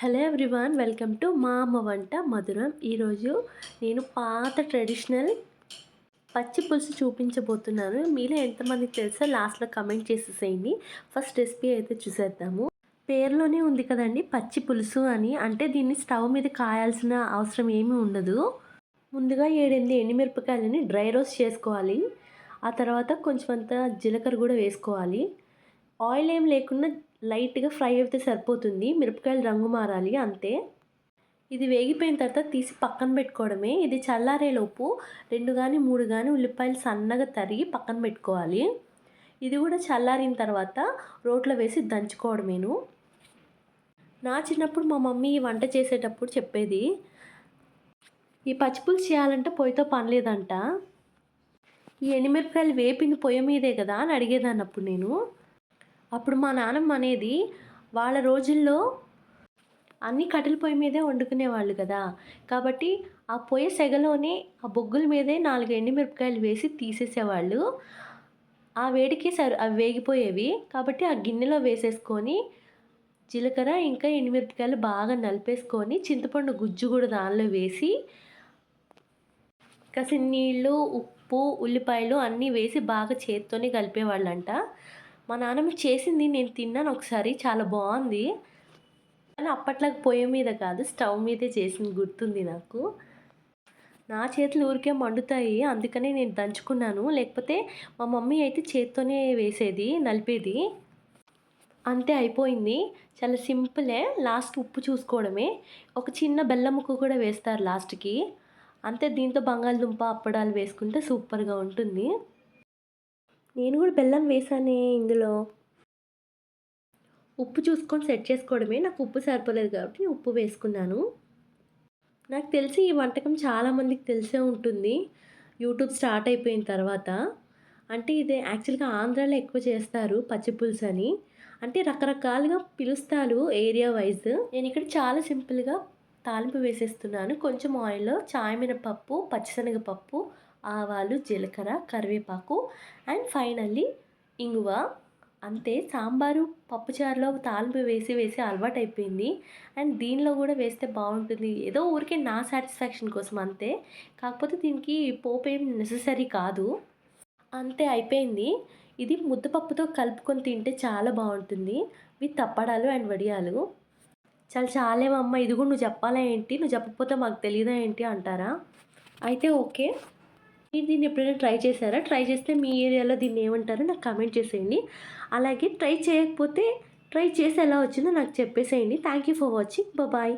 Hello everyone welcome to మా అమ్మ వంట మధురం. ఈరోజు నేను పాత ట్రెడిషనల్ పచ్చి పులుసు చూపించబోతున్నాను. మీలో ఎంతమందికి తెలుసా లాస్ట్లో కమెంట్ చేసేసేయండి. ఫస్ట్ రెసిపీ అయితే చూసేద్దాము. పేరులోనే ఉంది కదండి పచ్చి పులుసు అని. అంటే దీన్ని స్టవ్ మీద కాయాల్సిన అవసరం ఏమీ ఉండదు. ముందుగా ఏడెనిమిది ఎండుమిరపకాయలని డ్రై రోస్ట్ చేసుకోవాలి. ఆ తర్వాత కొంచెం అంత జీలకర్ర కూడా వేసుకోవాలి. ఆయిల్ ఏం లేకుండా లైట్గా ఫ్రై అయితే సరిపోతుంది. మిరపకాయలు రంగు మారాలి. అంతే. ఇది వేగిపోయిన తర్వాత తీసి పక్కన పెట్టుకోవడమే. ఇది చల్లారేలోపు రెండు కానీ మూడు కానీ ఉల్లిపాయలు సన్నగా తరిగి పక్కన పెట్టుకోవాలి. ఇది కూడా చల్లారిన తర్వాత రోట్లో వేసి దంచుకోవడమేను. నా చిన్నప్పుడు మా మమ్మీ వంట చేసేటప్పుడు చెప్పేది ఈ పచ్చిపులుసు చేయాలంటే పొయ్యితో పనిలేదంట ఈ ఎండుమిరపకాయలు వేపింది పొయ్యి మీదే కదా అని అడిగేదాన్ని అప్పుడు నేను అప్పుడు మా నాన్నమ్మ అనేది వాళ్ళ రోజుల్లో అన్ని కట్టెల పొయ్యి మీదే వండుకునేవాళ్ళు కదా. కాబట్టి ఆ పొయ్యి సెగలోనే ఆ బొగ్గుల మీదే నాలుగు ఎండుమిరపకాయలు వేసి తీసేసేవాళ్ళు. ఆ వేడికి సరి అవి వేగిపోయేవి. కాబట్టి ఆ గిన్నెలో వేసేసుకొని జీలకర్ర ఇంకా ఎండుమిరపకాయలు బాగా నలిపేసుకొని చింతపండు గుజ్జు కూడా దానిలో వేసి కసి నీళ్ళు ఉప్పు ఉల్లిపాయలు అన్నీ వేసి బాగా చేత్తోనే కలిపేవాళ్ళంట. మా నాన్నమ్మ చేసింది నేను తిన్నాను ఒకసారి చాలా బాగుంది. కానీ అప్పట్లో పొయ్యి మీద కాదు స్టవ్ మీదే చేసింది గుర్తుంది నాకు. నా చేతులు ఊరికే మండుతాయి అందుకనే నేను దంచుకున్నాను. లేకపోతే మా మమ్మీ అయితే చేత్తోనే వేసేది నలిపేది. అంతే అయిపోయింది. చాలా సింపులే లాస్ట్ ఉప్పు చూసుకోవడమే. ఒక చిన్న బెల్లం ముక్క కూడా వేస్తారు లాస్ట్కి. అంతే దీంతో బంగాళదుంప అప్పడాలు వేసుకుంటే సూపర్గా ఉంటుంది. నేను కూడా బెల్లం వేసానే ఇందులో. ఉప్పు చూసుకొని సెట్ చేసుకోవడమే. నాకు ఉప్పు సరిపోలేదు కాబట్టి ఉప్పు వేసుకున్నాను. నాకు తెలిసి ఈ వంటకం చాలామందికి తెలిసే ఉంటుంది. యూట్యూబ్ స్టార్ట్ అయిపోయిన తర్వాత. అంటే ఇది యాక్చువల్గా ఆంధ్రాలో ఎక్కువ చేస్తారు పచ్చిపులుసు అని. అంటే రకరకాలుగా పిలుస్తారు ఏరియా వైజ్. నేను ఇక్కడ చాలా సింపుల్గా తాలింపు వేసేస్తున్నాను. కొంచెం ఆయిల్లో చాయ్ మినపప్పు పచ్చిశనగపప్పు ఆవాలు జీలకర్ర కరివేపాకు అండ్ ఫైనల్లీ ఇంగువ. అంతే సాంబారు పప్పుచారులో తాలింపు వేసి వేసి అలవాటు అయిపోయింది. అండ్ దీనిలో కూడా వేస్తే బాగుంటుంది. ఏదో ఊరికే నా సాటిస్ఫాక్షన్ కోసం అంతే. కాకపోతే దీనికి పోపు ఏం నెససరీ కాదు. అంతే అయిపోయింది. ఇది ముద్దపప్పుతో కలుపుకొని తింటే చాలా బాగుంటుంది. విత్ తప్పడాలు అండ్ వడియాలు. చాలా చాలేమమ్మ ఇది కూడా నువ్వు చెప్పాలా ఏంటి? నువ్వు చెప్పకపోతే మాకు తెలియదా ఏంటి అంటారా? అయితే ఓకే. మీరు దీన్ని ఎప్పుడైనా ట్రై చేశారా? ట్రై చేస్తే మీ ఏరియాలో దీన్ని ఏమంటారో నాకు కమెంట్ చేసేయండి. అలాగే ట్రై చేయకపోతే ట్రై చేసి ఎలా వచ్చిందో నాకు చెప్పేసేయండి. Thank you for watching. Bye